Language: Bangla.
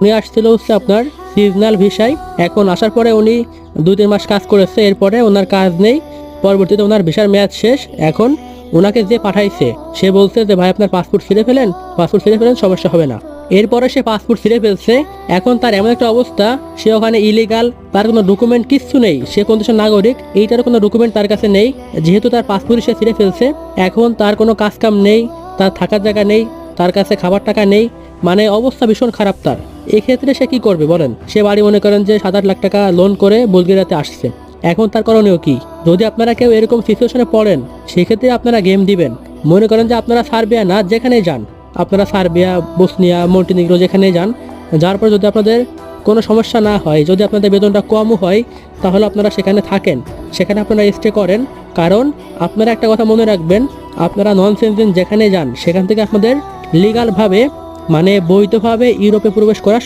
উনি আসছিল হচ্ছে আপনার সিজনাল ভিসায় এখন আসার পরে উনি দুই, তিন মাস কাজ করেছে, এরপরে ওনার কাজ নেই। পরবর্তীতে ওনার ভিসার মেয়াদ শেষ। এখন ওনাকে যে পাঠাইছে, সে বলছে যে, ভাই, আপনার পাসপোর্ট ছিঁড়ে ফেলেন। পাসপোর্ট ছিঁড়ে ফেলেন, সমস্যা হবে না। এরপরে সে পাসপোর্ট ছিঁড়ে ফেলছে। এখন তার এমন একটা অবস্থা, সে ওখানে ইলিগাল তার কোনো ডকুমেন্ট কিচ্ছু নেই। সে কোন দেশের নাগরিক এইটার কোনো ডকুমেন্ট তার কাছে নেই। যেহেতু তার পাসপোর্ট সে ছিঁড়ে ফেলছে, এখন তার কোনো কাজকাম নেই, তার থাকার জায়গা নেই, তার কাছে খাবার টাকা নেই। মানে অবস্থা ভীষণ খারাপ তার। এক্ষেত্রে সে কি করবে বলেন? সে বাড়ি মনে করেন যে সাত আট লাখ টাকা লোন করে বুলগেরিয়াতে আসছে। এখন তার করণীয় কি? যদি আপনারা কেউ এরকম সিচুয়েশনে পড়েন, সেক্ষেত্রে আপনারা গেম দিবেন। মনে করেন যে আপনারা সার্বিয়া না, যেখানেই যান। আপনারা সার্বিয়া, বসনিয়া, মন্টিনিগ্রো যেখানেই যান, যার পর যদি আপনাদের কোনো সমস্যা না হয়, যদি আপনাদের বেতনটা কমও হয়, তাহলে আপনারা সেখানে থাকেন। সেখানে আপনারা স্টে করেন। কারণ আপনারা একটা কথা মনে রাখবেন, আপনারা নন সেন্সিন যেখানে যান, সেখান থেকে আপনাদের লিগালভাবে মানে বৈধভাবে ইউরোপে প্রবেশ করা